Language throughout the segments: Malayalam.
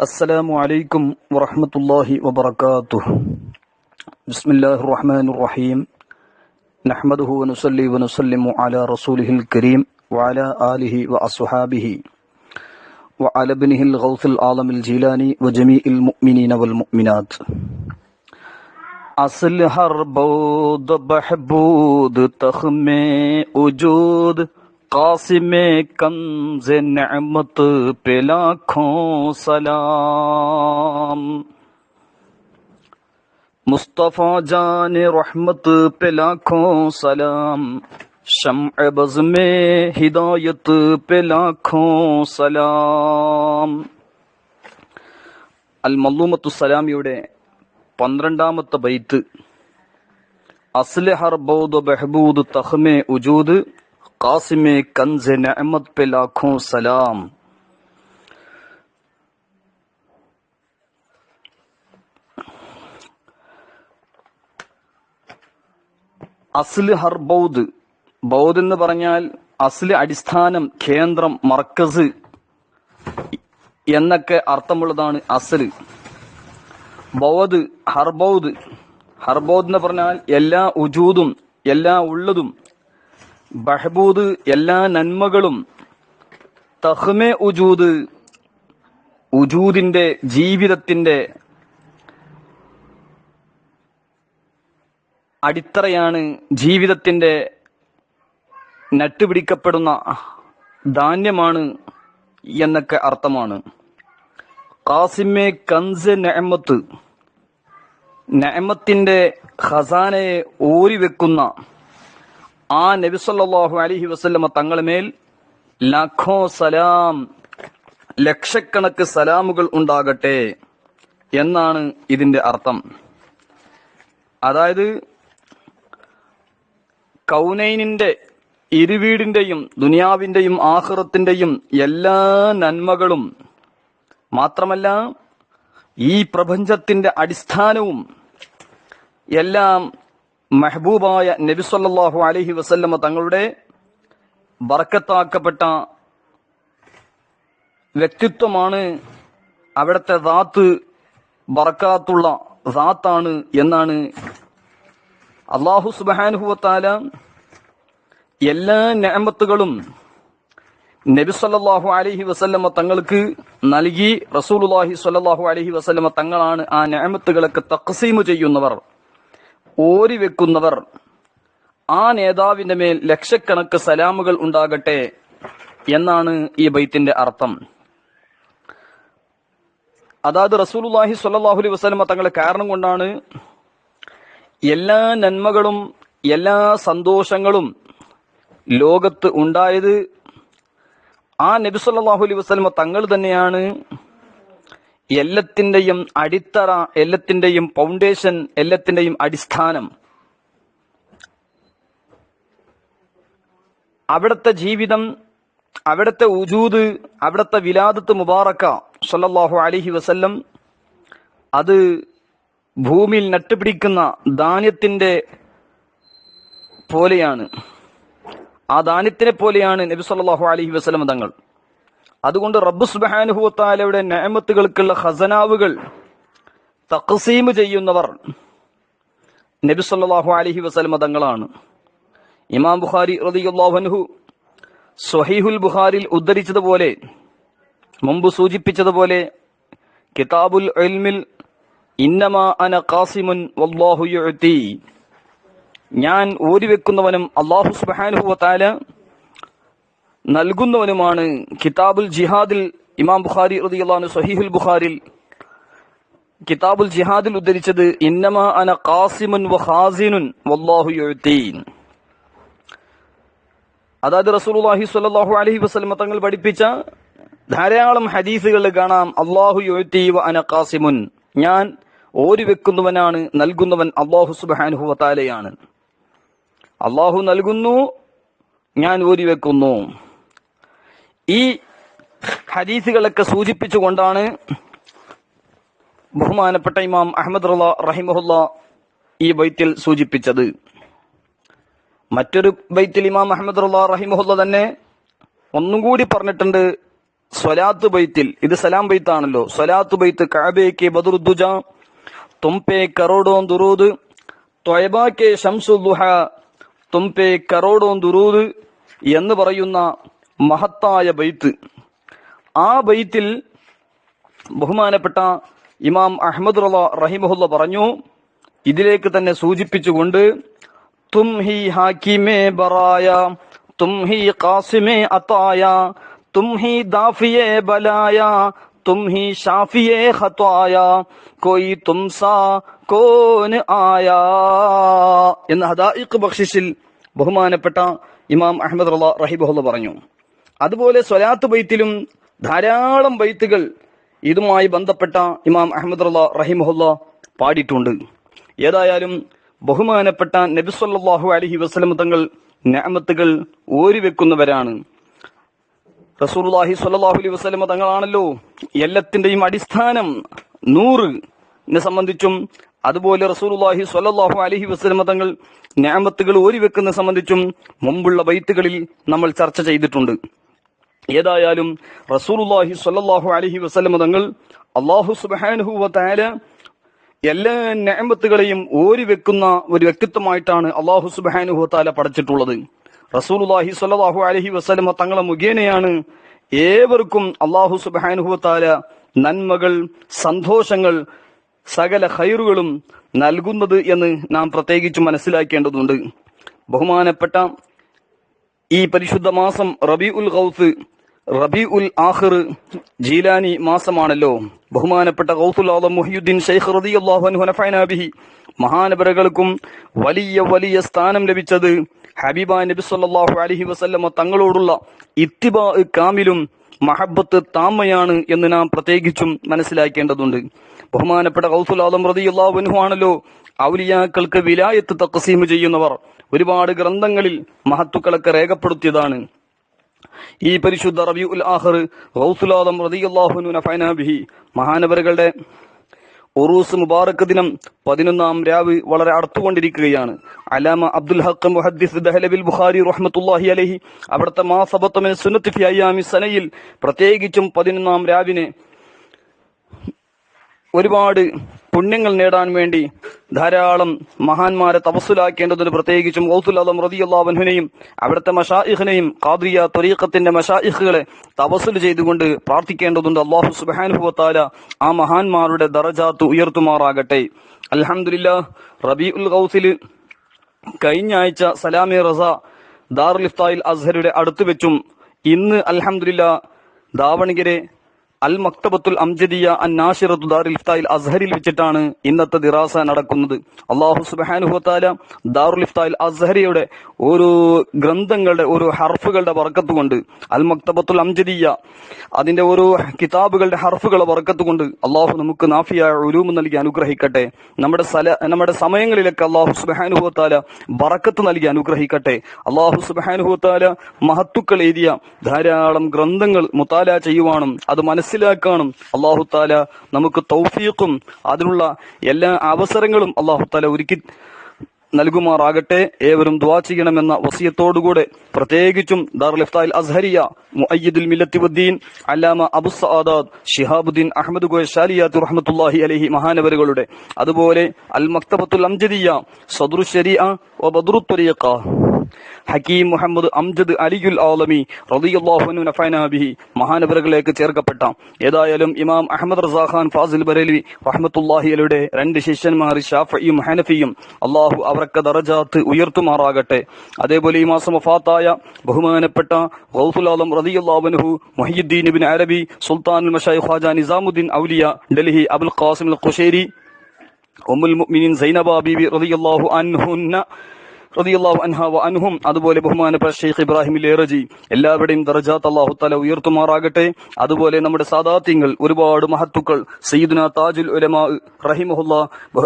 السلام عليكم ورحمة الله وبركاته. بسم الله الرحمن الرحيم. نحمده ونصلي ونسلم على رسوله الكريم وعلى آله وأصحابه وعلى ابنه الغوث العالم الجيلاني وجميع المؤمنين والمؤمنات. أصل ہر بود بہبود تخم وجود कासिम कम से नमत पे लाखों सलाम मुस्तफ़ा जान रहमत पे लाखों सलाम शम बज में हिदायत पे लाखों സലാം. അൽ മല്ലൂമത്തുസലാമിയുടെ പന്ത്രണ്ടാമത്തെ ബൈത്ത്. അസ്ലഹർ ബൗദ് ബെഹബൂദ് തഹ്മെ ഉജൂദ്. ഖാസിമെ കൻസ് നഅമത് പെ ലാഖോं സലാം. അസ്ല് ഹർ ബൗദ്. ബൗദ് എന്ന് പറഞ്ഞാൽ അസ്ല് അടിസ്ഥാനം കേന്ദ്രം മർക്കസ് എന്നൊക്കെ അർത്ഥമുള്ളതാണ് അസ്ല്. ബൗദ് ഹർബൗദ് ഹർബൗദ് എന്ന് പറഞ്ഞാൽ എല്ലാ ഉജൂദും എല്ലാ ഉള്ളതും. ബഹബൂദ് എല്ലാ നന്മകളും തഹ്മെ ഉജൂദ് ഉജൂദിന്റെ ജീവിതത്തിന്റെ അടിത്തറയാണ് ജീവിതത്തിന്റെ നട്ടുപിടിക്കപ്പെടുന്ന ധാന്യമാണ് എന്നൊക്കെ അർത്ഥമാണ്. കാസിമെ കൻസ് നെഹമ്മത്ത് നെഹമ്മത്തിന്റെ ഖസാനയെ ഊരിവെക്കുന്ന ആ നബിസല്ലാഹു അലഹി വസ്ല്ലമ തങ്ങളെ മേൽ ലഖോ സലാം ലക്ഷക്കണക്ക് സലാമുകൾ ഉണ്ടാകട്ടെ എന്നാണ് ഇതിന്റെ അർത്ഥം. അതായത് കൗനൈനിന്റെ ഇരുവീടിന്റെയും ദുനിയാവിന്റെയും ആഹ്റത്തിന്റെയും എല്ലാ നന്മകളും മാത്രമല്ല ഈ പ്രപഞ്ചത്തിന്റെ അടിസ്ഥാനവും എല്ലാം മെഹബൂബായ നബിസ്വല്ലാഹു അലഹി വസല്ലമ തങ്ങളുടെ ബർക്കത്താക്കപ്പെട്ട വ്യക്തിത്വമാണ് അവിടുത്തെ ദാത്ത് ബർക്കാത്തുള്ള ദാത്താണ് എന്നാണ് അള്ളാഹു സുബാനുഹുവത്താല എല്ലാ ഞാമത്തുകളും നബി സല്ലല്ലാഹു അലൈഹി വസല്ലമ തങ്ങൾക്ക് നൽകി. റസൂലുള്ളാഹി സല്ലാഹു അലഹി വസല്ലമ തങ്ങളാണ് ആ ഞാമത്തുകളൊക്കെ തക്സീമ് ചെയ്യുന്നവർ. ഓരി വെക്കുന്നവർ ആ നേതാവിന്റെ മേൽ ലക്ഷക്കണക്ക് സലാമുകൾ ഉണ്ടാകട്ടെ എന്നാണ് ഈ ബൈത്തിന്റെ അർത്ഥം. അതായത് റസൂലുള്ളാഹി സ്വല്ലല്ലാഹു അലൈഹി വസല്ലമ തങ്ങളെ കാരണം കൊണ്ടാണ് എല്ലാ നന്മകളും എല്ലാ സന്തോഷങ്ങളും ലോകത്ത് ഉണ്ടായത്. ആ നബി സല്ലല്ലാഹു അലൈഹി വസല്ലമ തങ്ങൾ തന്നെയാണ് എല്ലാത്തിന്റെയും അടിത്തറ എല്ലത്തിന്റെയും ഫൗണ്ടേഷൻ എല്ലത്തിന്റെയും അടിസ്ഥാനം. അവിടുത്തെ ജീവിതം അവിടുത്തെ ഉജൂദ് അവിടുത്തെ വിലാദത്ത് മുബാറക്ക സല്ലാഹു അലഹി വസല്ലം അത് ഭൂമിയിൽ നട്ടുപിടിക്കുന്ന ധാന്യത്തിന്റെ പോലെയാണ്. ആ ധാന്യത്തിനെ പോലെയാണ് നബി സല്ലാഹു അലഹി വസ്ലം തങ്ങൾ. അതുകൊണ്ട് റബ്ബു സുബ്ഹാനഹു നേമത്തുകൾക്കുള്ള ഖസനാവുകൾ തഖസീം ചെയ്യുന്നവർ നബി സല്ലാഹു അലഹി വസൽമതങ്ങളാണ് തങ്ങളാണ്. ഇമാം ബുഖാരി റളിയല്ലാഹു അൻഹു സ്വഹീഹുൽ ബുഖാരിൽ ഉദ്ധരിച്ചതുപോലെ മുമ്പ് സൂചിപ്പിച്ചതുപോലെ കിതാബുൽ ഇൽമിൽ ഇന്നമാ അന കാസിമുൻ വല്ലാഹു ഞാൻ ഓരി വെക്കുന്നവനും അള്ളാഹു സുബ്ഹാനഹു വതആല നൽകുന്നവനുമാണ് കിതാബുൽ ജിഹാദിൽ ഇമാം ബുഖാരി അൻഹു സഹീഹുൽ ബുഖാരിൽ കിതാബുൽ ജിഹാദിൽ ഉദ്ധരിച്ചത് ഇന്നമാ അന ഖാസിമുൻ വ ഖാസിനുൻ വല്ലാഹു യുഅതി അതായത് റസൂലുള്ളാഹി സ്വല്ലല്ലാഹു അലൈഹി വസല്ലം തങ്ങൾ പഠിപ്പിച്ച ധാരാളം ഹദീസുകൾ കാണാം. അള്ളാഹു യുഅതി വ അന ഖാസിമുൻ. ഞാൻ ഓരി വെക്കുന്നവനാണ് നൽകുന്നവൻ അള്ളാഹു സുബ്ഹാനഹു വതആലയാണ് അള്ളാഹു നൽകുന്നു ഞാൻ ഓരി വെക്കുന്നു. ഈ ഹദീസുകളൊക്കെ സൂചിപ്പിച്ചുകൊണ്ടാണ് ബഹുമാനപ്പെട്ട ഇമാം അഹമ്മദ് റഹിമഹുല്ല ഈ ബൈത്തിൽ സൂചിപ്പിച്ചത്. മറ്റൊരു ബൈത്തിൽ ഇമാം അഹമ്മദ് റഹിമഹുല്ല തന്നെ ഒന്നും കൂടി പറഞ്ഞിട്ടുണ്ട് സ്വലാത്ത് ബൈത്തിൽ. ഇത് സലാം ബൈത്താണല്ലോ. സ്വലാത്ത് ബൈത്ത് കാബേക്ക് ബദുർദുജ തുംപേ കറോഡോൻ ദുറൂദ് ത്വയബാക്കെ ഷംസുദ്ദുഹ തുംപേ കറോഡോൻ ദുറൂദ് എന്ന് പറയുന്ന മഹത്തായ ബൈത്ത്. ആ ബൈത്തിൽ ബഹുമാനപ്പെട്ട ഇമാം അഹമ്മദ് റള റഹിമഹുല്ല പറഞ്ഞു ഇതിലേക്ക് തന്നെ സൂചിപ്പിച്ചുകൊണ്ട് തും ഹി ഹാക്കിമേ ബറായ തും ഹി കാസിമേ അത്തായ തും ഹി ദാഫിയേ ബലായ തും ഹി ഷാഫിയേ ഹത്വായ കോയി തുംസാ കോന് ആയ. എന്ന ഹദായിഖ് ബക്ഷിഷിൽ ബഹുമാനപ്പെട്ട ഇമാം അഹമ്മദ് റഹിബഹുല്ല പറഞ്ഞു. അതുപോലെ സ്വലാത്ത് ബൈത്തിലും ധാരാളം ബൈത്തുകൾ ഇതുമായി ബന്ധപ്പെട്ട ഇമാം അഹമ്മദ് റഹിമഹുല്ല പാടിയിട്ടുണ്ട്. ഏതായാലും ബഹുമാനപ്പെട്ട നബി നബിസ്വല്ലാഹു അലഹി വസ്ലം തങ്ങൾ ഞാമത്തുകൾ ഓരിവെക്കുന്നവരാണ് റസൂലുള്ളാഹി സ്വല്ലല്ലാഹു അലൈഹി വസല്ലമ തങ്ങളാണല്ലോ എല്ലാത്തിന്റെയും അടിസ്ഥാനം നൂറിനെ സംബന്ധിച്ചും അതുപോലെ റസൂലുള്ളാഹി സ്വല്ലല്ലാഹു അലഹി വസ്ലമ തങ്ങൾ ഞാമത്തുകൾ ഓരിവെക്കുന്ന സംബന്ധിച്ചും മുമ്പുള്ള ബൈത്തുകളിൽ നമ്മൾ ചർച്ച ചെയ്തിട്ടുണ്ട്. ഏതായാലും റസൂലുള്ളാഹി സല്ലാഹു അലഹി വസ്ലമ തങ്ങൾ അള്ളാഹു സുബ്ഹാനഹു വാല എല്ലാ ഞാമത്തുകളെയും ഓരിവെക്കുന്ന ഒരു വ്യക്തിത്വമായിട്ടാണ് അള്ളാഹു സുബാനുഹു താല പഠിച്ചിട്ടുള്ളത് പടച്ചിട്ടുള്ളത് സല്ലാഹു അലഹി വസ്ലമ തങ്ങളെ മുഖേനയാണ് ഏവർക്കും അള്ളാഹു സുബാനുഹു താല നന്മകൾ സന്തോഷങ്ങൾ സകല ഹൈറുകളും നൽകുന്നത് എന്ന് നാം പ്രത്യേകിച്ച് മനസ്സിലാക്കേണ്ടതുണ്ട്. ബഹുമാനപ്പെട്ട ഈ പരിശുദ്ധ മാസം റബി ഉൽ ഗൗസ് റബി ഉൽ ആഹിർ ജീലാനി മാസമാണല്ലോ. ബഹുമാനപ്പെട്ട ഗൗസുൽ ആദം മുഹിയുദ്ദീൻ ഷെയ്ഖ് റളിയല്ലാഹു അൻഹു നഫഅനാ ബിഹി. വലിയ വലിയ സ്ഥാനം ലഭിച്ചത് ഹബീബ നബി സല്ലാഹു അലഹി വസല്ലമ തങ്ങളോടുള്ള ഇത്തിബാ കാമിലും മഹബത്ത് താമയാണ് എന്ന് നാം പ്രത്യേകിച്ചും മനസ്സിലാക്കേണ്ടതുണ്ട്. ബഹുമാനപ്പെട്ട റളിയല്ലാഹു അൻഹു ആണല്ലോ ഔലിയാക്കൾക്ക് വിലായത്ത് തഖസീം ചെയ്യുന്നവർ. ഒരുപാട് ഗ്രന്ഥങ്ങളിൽ മഹത്തുക്കളൊക്കെ രേഖപ്പെടുത്തിയതാണ്. ഈ പരിശുദ്ധ റബി ഉൽ ആഹർ റൗസുലാദം റതിയല്ലാഹുനു മഹാനവരുകളുടെ ഉറൂസ് മുബാറക്ക് ദിനം പതിനൊന്നാം രാവ് വളരെ അടുത്തുകൊണ്ടിരിക്കുകയാണ്. അലാമ അബ്ദുൽ ഹക്ക് മുഹദ്ദിസ് ദഹലബിൽ ബുഖാരി റഹ്മത്തുല്ലാഹി അലഹി അവിടുത്തെ മാസബത്തമിന് സുന്നത്ത് ഫി അയ്യാമി സനയിൽ പ്രത്യേകിച്ചും പതിനൊന്നാം രാവിനെ ഒരുപാട് പുണ്യങ്ങൾ നേടാൻ വേണ്ടി ധാരാളം മഹാന്മാരെ തപസ്സിലാക്കേണ്ടതിന് പ്രത്യേകിച്ചും ഗൗസുൽ അലം റതിയുള്ളാവൻഹുനെയും അവിടുത്തെ മഷാഇഹിനെയും കാദ്രിയ ത്വരീഖത്തിന്റെ മഷാഇഹുകളെ തപസ്സിൽ ചെയ്തുകൊണ്ട് പ്രാർത്ഥിക്കേണ്ടതുണ്ട്. അള്ളാഹു സുബാനുഭവത്താല ആ മഹാന്മാരുടെ ദറജാത്ത് ഉയർത്തുമാറാകട്ടെ. അലഹമുല്ല റബി ഉൽ ഗൗസിൽ കഴിഞ്ഞ ആഴ്ച സലാമി റസ ദാറുൽ ഇഫ്തായിൽ അസ്ഹരുടെ അടുത്ത് വെച്ചും ഇന്ന് അലഹമുല്ല ദാവണഗിരെ അൽ മക്തബത്തുൽ അംജദിയ അൻ നാഷിറത്തു ദാറുൽ ഇഫ്തായിൽ അസ്ഹരിൽ വെച്ചിട്ടാണ് ഇന്നത്തെ ദിറാസ നടക്കുന്നത്. അള്ളാഹു സുബാനുഹത്താല ദാറുൽ ഇഫ്തായിൽ അസ്ഹരിയുടെ ഒരു ഗ്രന്ഥങ്ങളുടെ ഒരു ഹർഫുകളുടെ വർക്കത്ത് കൊണ്ട് അൽ മക്തബത്തുൽ അംജദിയ അതിന്റെ ഒരു കിതാബുകളുടെ ഹർഫുകളെ വർക്കത്ത് കൊണ്ട് അള്ളാഹു നമുക്ക് നാഫിയായ ഉലൂമ് നൽകി അനുഗ്രഹിക്കട്ടെ. നമ്മുടെ സ്ഥല നമ്മുടെ സമയങ്ങളിലൊക്കെ അള്ളാഹു സുബാനുഹത്താല ബറക്കത്ത് നൽകി അനുഗ്രഹിക്കട്ടെ. അള്ളാഹു സുബാനുഹത്താല മഹത്തുക്കൾ എഴുതിയ ധാരാളം ഗ്രന്ഥങ്ങൾ മുത്താല ചെയ്യുവാനും അത് മനസ്സിലാക്കാനും അള്ളാഹു താല നമുക്ക് തൗഫീഖും അതിനുള്ള എല്ലാ അവസരങ്ങളും അള്ളാഹു താല ഒരുക്കി നൽകുമാറാകട്ടെ. ഏവരും ദ്വാ ചെയ്യണമെന്ന വസിയത്തോടുകൂടെ പ്രത്യേകിച്ചും ദാറുൽ ഇഫ്തായിൽ അസ്ഹരിയ മുഅയ്യിദുൽ മില്ലത്തിബുദ്ദീൻ അല്ലാമ അബു സഅദാദ് ഷിഹാബുദ്ദീൻ അഹമ്മദ് ഗോയ ഷാലിയാത്തു റഹ്മത്തുള്ളാഹി അലൈഹി മഹാനവരുകളുടെ. അതുപോലെ അൽ മക്തബത്തുൽ അംജദിയ സദ്രു ബദ്റു ത്വരീഖ ഹക്കീം മുഹമ്മദ് അംജദ് അലിയുൽ ആലമി റളിയല്ലാഹു നഫൈന ബിഹി. മഹാനവറുകളിലേക്ക് ചേർക്കപ്പെട്ട ഏതായാലും ഇമാം അഹമ്മദ് റസാഖാൻ ഫാസിൽ ബരലി റഹ്മത്തുള്ളാഹി അലയുടെ രണ്ട് ശിഷ്യന്മാർ ഷാഫിയും ഹനഫിയും അള്ളാഹു അവർക്ക് ദറജാത്ത് ഉയർത്തുമാറാകട്ടെ. അതേപോലെ ഈ മാസം വഫാത്തായ ബഹുമാനപ്പെട്ട ഗൗസുൽ ആലം റളിയല്ലാഹു മുഹിയുദ്ദീൻ അരബി സുൽത്താൻ മഷായിഖ് Khaja Nizamuddin Auliya Delhi Abul Qasim Qushairi ഉമ്മുൽ മുഅ്മിനീൻ സൈനബ ബീബി റളിയല്ലാഹു അൻഹുന്ന റളിയല്ലാഹു അൻഹ വ അൻഹും. അതുപോലെ ബഹുമാനപ്പെട്ട ഷെയ്ഖ് ഇബ്രാഹിം ലേറജി. എല്ലാവരുടെയും ദർജാത്ത് അള്ളാഹു തല ഉയർത്തുമാറാകട്ടെ. അതുപോലെ നമ്മുടെ സാദാത്യങ്ങൾ ഒരുപാട് മഹത്തുക്കൾ സയ്യിദുന താജുൽ ഉലമാ റഹിമഹുല്ല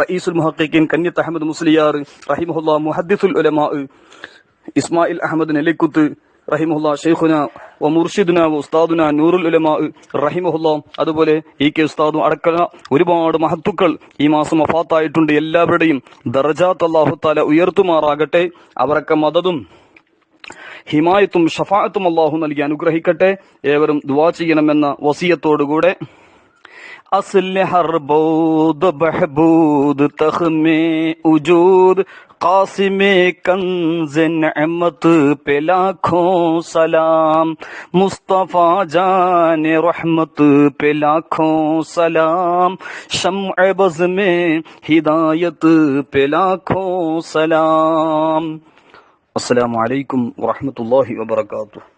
റഈസുൽ മുഹക്കീൻ കന്യത്ത് അഹമ്മദ് മുസ്ലിയാർ റഹിമഹുല്ല മുഹദ്ദിസുൽ ഉലമാ ഇസ്മായിൽ അഹമ്മദ് നെല്ലിക്കുത്ത് റഹിമുല്ല ഷെയ്ഖുന വ മുർഷിദുന വ ഉസ്താദുന നൂറുൽ ഉലമാ റഹിമഹുല്ല അതുപോലെ ഇ കെ ഉസ്താദും അടക്ക ഒരുപാട് മഹത്തുക്കൾ ഈ മാസം വഫാത്തായിട്ടുണ്ട് എല്ലാവരുടെയും ദർജാത്ത് അല്ലാഹു തആല ഉയർത്തുമാറാകട്ടെ അവരൊക്കെ മദതും ഹിമായത്തും ഷഫായത്തും അള്ളാഹു നൽകി അനുഗ്രഹിക്കട്ടെ ഏവരും ദുവാ ചെയ്യണമെന്ന വസിയത്തോടുകൂടെ أصلح ربود بحبود تخم وجود कासिम कंजन अहमत पे लाखों सलाम मुस्तफ़ा जान रहमत पे लाखों सलाम शम ہدایت پہ لاکھوں سلام السلام علیکم ورحمۃ اللہ وبرکاتہ